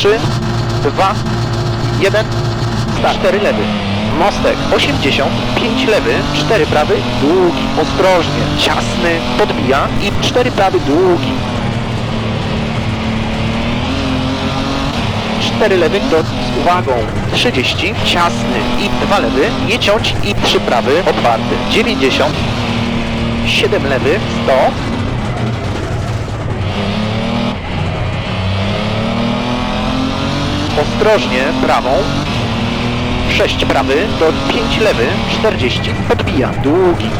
3, 2, 1, start. 4 lewy. Mostek 80, 5 lewy, 4 prawy, długi, ostrożnie, ciasny, podbija i 4 prawy, długi. 4 lewy do, z uwagą 30, ciasny i 2 lewy, nie ciąć i 3 prawy, otwarty 90, 7 lewy, 100, ostrożnie prawą, 6 prawy do 5 lewy, 40, podbija, długi.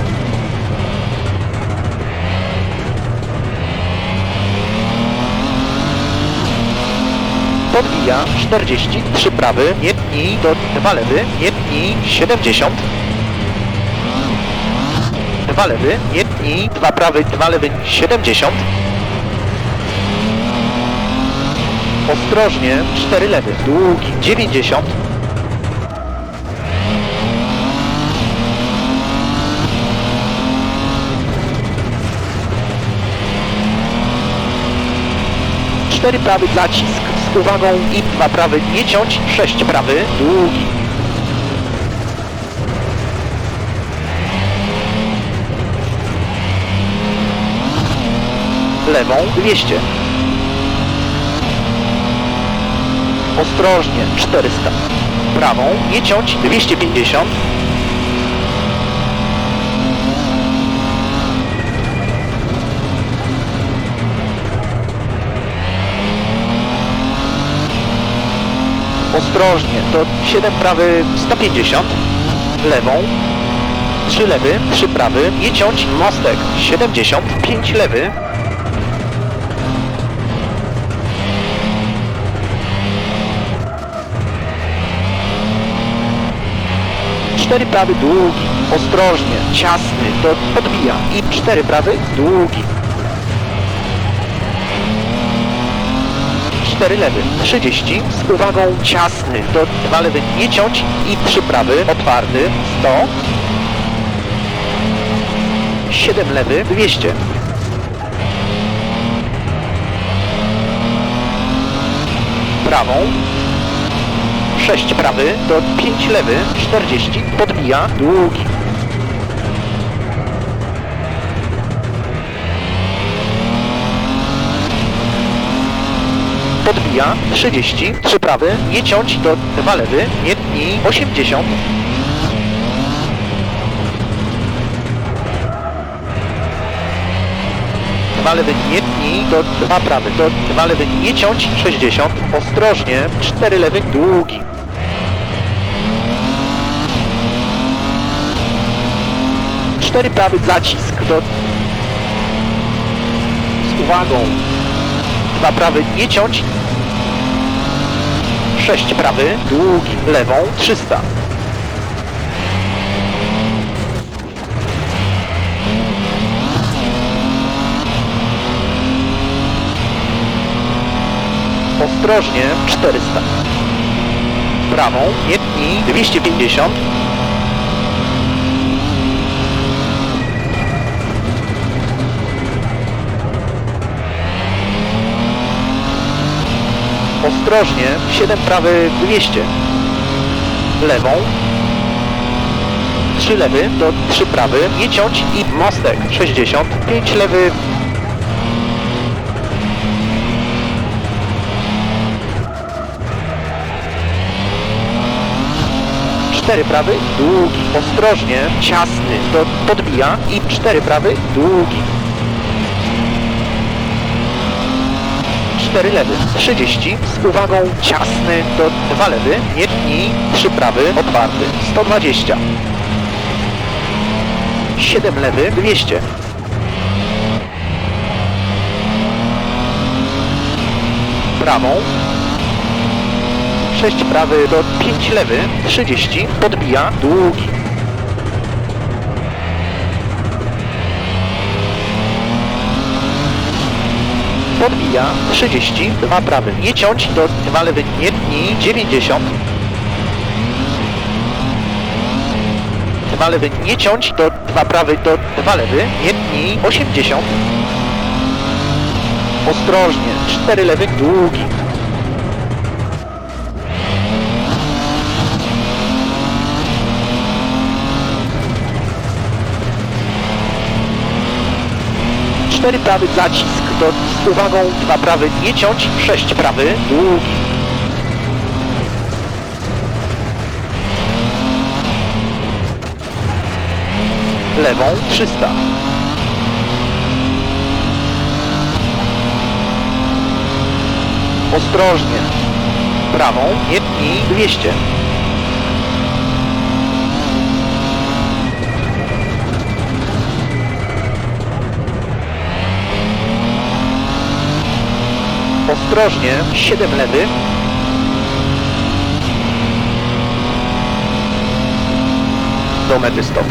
Podbija. 40, 3 prawy, nie pnij. Do 2 lewy, nie pnij. 70. 2 lewy, nie pnij, 2 prawy, 2 lewy. 70. Ostrożnie, 4 lewy, długi 90. Cztery prawy zacisk z uwagą i dwa prawy nie ciąć, sześć prawy, długi. Lewą 200. Ostrożnie 400. Prawą nie ciąć 250. Ostrożnie, to 7 prawy 150, lewą, 3 lewy, 3 prawy, nie ciąć, mostek 70, 5 lewy, cztery prawy długi, ostrożnie, ciasny, to podbija i cztery prawy długi. 4 lewy, 30, z uwagą ciasny, do 2 lewy nie ciąć i 3 prawy, otwarty, 100, 7 lewy, 200. Prawą, 6 prawy, do 5 lewy, 40, podbija, długi. podbija 30, 3 prawy, nie ciąć do 2 lewy, nie tnij 80. Dwa lewy nie tnij, do 2 prawy, do 2 lewy nie ciąć 60, ostrożnie, 4 lewy długi. Cztery prawy zacisk do z uwagą dwa prawy nie ciąć. 6 prawy, długi, lewą, 300. Ostrożnie, 400. Prawą, tnij, 250. Ostrożnie, 7 prawy 200. Lewą. 3 lewy do 3 prawy, nie ciąć i mostek 60, 5 lewy. Cztery prawy, długi, ostrożnie, ciasny, do podbija i cztery prawy, długi. 4 lewy, 30, z uwagą ciasny do 2 lewy, nie tnij, 3 prawy, otwarty, 120. 7 lewy, 200. Prawą. 6 prawy do 5 lewy, 30, podbija, długi. Podbija 30, 2 prawy, nie ciąć do 2 lewy, nie tnij 90, 2 lewy, nie ciąć do 2 prawy, do 2 lewy, nie tnij 80, ostrożnie, 4 lewy, długi, 4 prawy zacisk, to z uwagą 2 prawy nie ciąć, 6 prawy, długi. Lewą 300. Ostrożnie. Prawą nie i 200. Ostrożnie, 7 lewy. Do mety stop.